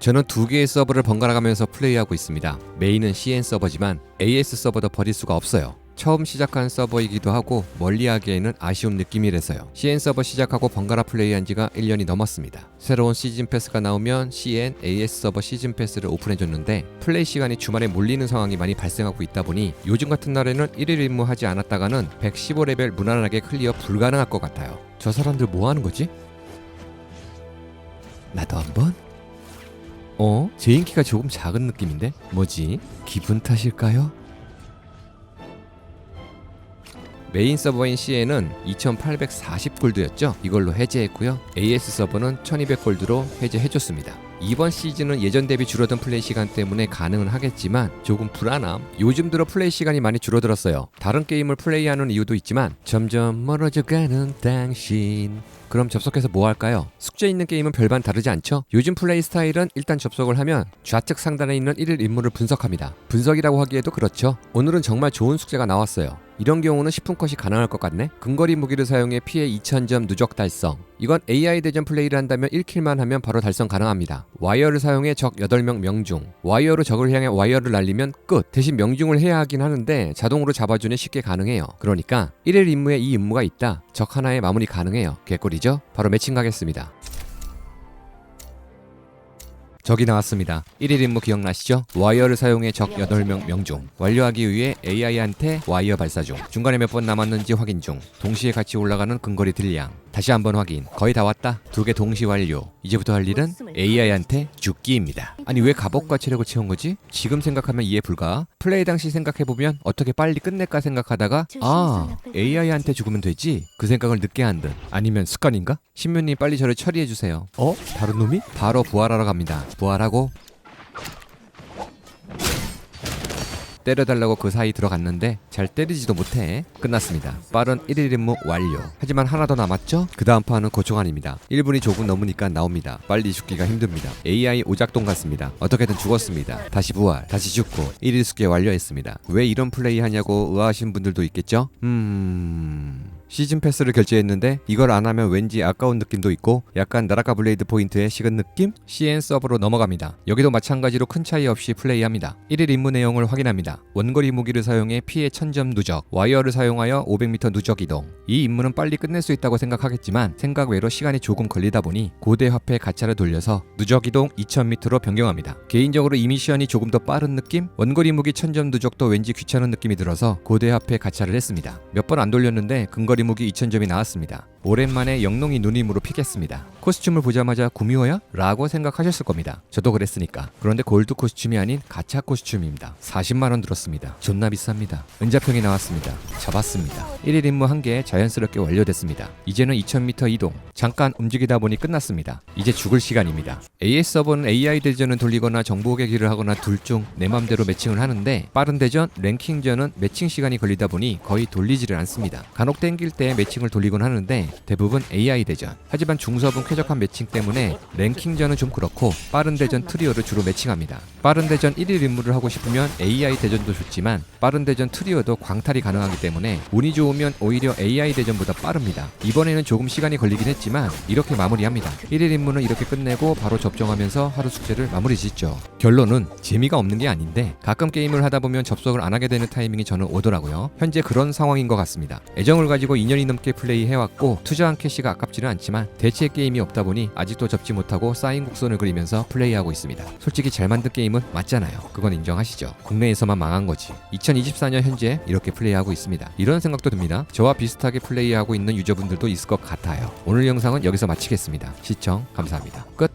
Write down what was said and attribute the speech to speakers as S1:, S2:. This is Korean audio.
S1: 저는 두 개의 서버를 번갈아 가면서 플레이하고 있습니다. 메인은 CN 서버지만 AS 서버도 버릴 수가 없어요. 처음 시작한 서버이기도 하고 멀리하기에는 아쉬운 느낌이라서요. CN 서버 시작하고 번갈아 플레이한 지가 1년이 넘었습니다. 새로운 시즌 패스가 나오면 CN AS 서버 시즌 패스를 오픈해줬는데 플레이 시간이 주말에 몰리는 상황이 많이 발생하고 있다 보니 요즘 같은 날에는 1일 임무 하지 않았다가는 115레벨 무난하게 클리어 불가능할 것 같아요. 저 사람들 뭐 하는 거지? 나도 한번? 어? 제 인기가 조금 작은 느낌인데? 뭐지? 기분 탓일까요? 메인 서버인 CN은 2840골드였죠. 이걸로 해제했고요. AS 서버는 1200골드로 해제해줬습니다. 이번 시즌은 예전 대비 줄어든 플레이 시간 때문에 가능은 하겠지만 조금 불안함. 요즘 들어 플레이 시간이 많이 줄어들었어요. 다른 게임을 플레이하는 이유도 있지만 점점 멀어져가는 당신. 그럼 접속해서 뭐 할까요? 숙제 있는 게임은 별반 다르지 않죠? 요즘 플레이 스타일은 일단 접속을 하면 좌측 상단에 있는 1일 임무를 분석합니다. 분석이라고 하기에도 그렇죠. 오늘은 정말 좋은 숙제가 나왔어요. 이런 경우는 10분 컷이 가능할 것 같네. 근거리 무기를 사용해 피해 2000점 누적 달성. 이건 AI 대전 플레이를 한다면 1킬만 하면 바로 달성 가능합니다. 와이어를 사용해 적 8명 명중. 와이어로 적을 향해 와이어를 날리면 끝. 대신 명중을 해야 하긴 하는데 자동으로 잡아주니 쉽게 가능해요. 그러니까 1일 임무에 이 임무가 있다. 적 하나에 마무리 가능해요. 개꿀이죠? 바로 매칭 가겠습니다. 적이 나왔습니다. 1일 임무 기억나시죠? 와이어를 사용해 적 8명 명중. 완료하기 위해 AI한테 와이어 발사 중. 중간에 몇 번 남았는지 확인 중. 동시에 같이 올라가는 근거리 딜량. 다시 한번 확인. 거의 다 왔다. 두 개 동시 완료. 이제부터 할 일은 AI한테 죽기입니다. 아니 왜 갑옷과 체력을 채운 거지? 지금 생각하면 이해 불가. 플레이 당시 생각해보면 어떻게 빨리 끝낼까 생각하다가 아 AI한테 죽으면 되지? 그 생각을 늦게 한 듯. 아니면 습관인가? 신묘님 빨리 저를 처리해주세요. 어? 다른 놈이? 바로 부활하러 갑니다. 부활하고 때려달라고 그 사이 들어갔는데 잘 때리지도 못해. 끝났습니다. 빠른 1일 임무 완료. 하지만 하나 더 남았죠? 그 다음 판은 고초간입니다. 1분이 조금 넘으니까 나옵니다. 빨리 죽기가 힘듭니다. AI 오작동 같습니다. 어떻게든 죽었습니다. 다시 부활 다시 죽고 1일 숙제 완료했습니다. 왜 이런 플레이 하냐고 의아하신 분들도 있겠죠? 음... 시즌 패스를 결제했는데 이걸 안 하면 왠지 아까운 느낌도 있고 약간 나라카 블레이드 포인트에 식은 느낌? CN 서버로 넘어갑니다. 여기도 마찬가지로 큰 차이 없이 플레이합니다. 1일 임무 내용을 확인합니다. 원거리 무기를 사용해 피해 1000점 누적, 와이어를 사용하여 500m 누적 이동. 이 임무는 빨리 끝낼 수 있다고 생각하겠지만 생각 외로 시간이 조금 걸리다 보니 고대 화폐 가차를 돌려서 누적 이동 2000m로 변경합니다. 개인적으로 이 미션이 조금 더 빠른 느낌? 원거리 무기 1000점 누적도 왠지 귀찮은 느낌이 들어서 고대 화폐 가차를 했습니다. 몇 번 안 돌렸는데 근거리 무기 2000점이 나왔습니다. 오랜만에 영롱이 누님으로 피겠습니다. 코스튬을 보자마자 구미호야? 라고 생각하셨을 겁니다. 저도 그랬으니까. 그런데 골드 코스튬이 아닌 가차 코스튬입니다. 40만원 들었습니다. 존나 비쌉니다. 은자평이 나왔습니다. 잡았습니다. 1일 임무 한 개 자연스럽게 완료됐습니다. 이제는 2000m 이동. 잠깐 움직이다 보니 끝났습니다. 이제 죽을 시간입니다. AS 서버는 AI 대전을 돌리거나 정보 계기를 하거나 둘 중 내 맘대로 매칭을 하는데 빠른 대전, 랭킹전은 매칭 시간이 걸리다 보니 거의 돌리지를 않습니다. 간혹 땡길 때 매칭을 돌리곤 하는데 대부분 AI 대전. 하지만 중섭은 쾌적한 매칭 때문에 랭킹전은 좀 그렇고 빠른 대전 트리오를 주로 매칭합니다. 빠른 대전 1일 임무를 하고 싶으면 AI 대전도 좋지만 빠른 대전 트리오도 광탈이 가능하기 때문에 운이 좋으면 오히려 AI 대전보다 빠릅니다. 이번에는 조금 시간이 걸리긴 했지만 이렇게 마무리합니다. 1일 임무는 이렇게 끝내고 바로 접종하면서 하루 숙제를 마무리 짓죠. 결론은 재미가 없는 게 아닌데 가끔 게임을 하다 보면 접속을 안 하게 되는 타이밍이 저는 오더라고요. 현재 그런 상황인 것 같습니다. 애정을 가지고 2년이 넘게 플레이해왔고 투자한 캐시가 아깝지는 않지만 대체 게임이 없다 보니 아직도 접지 못하고 쌓인 곡선을 그리면서 플레이하고 있습니다. 솔직히 잘 만든 게임은 맞잖아요. 그건 인정하시죠. 국내에서만 망한 거지. 2024년 현재 이렇게 플레이하고 있습니다. 이런 생각도 듭니다. 저와 비슷하게 플레이하고 있는 유저분들도 있을 것 같아요. 오늘 영상은 여기서 마치겠습니다. 시청 감사합니다. 끝.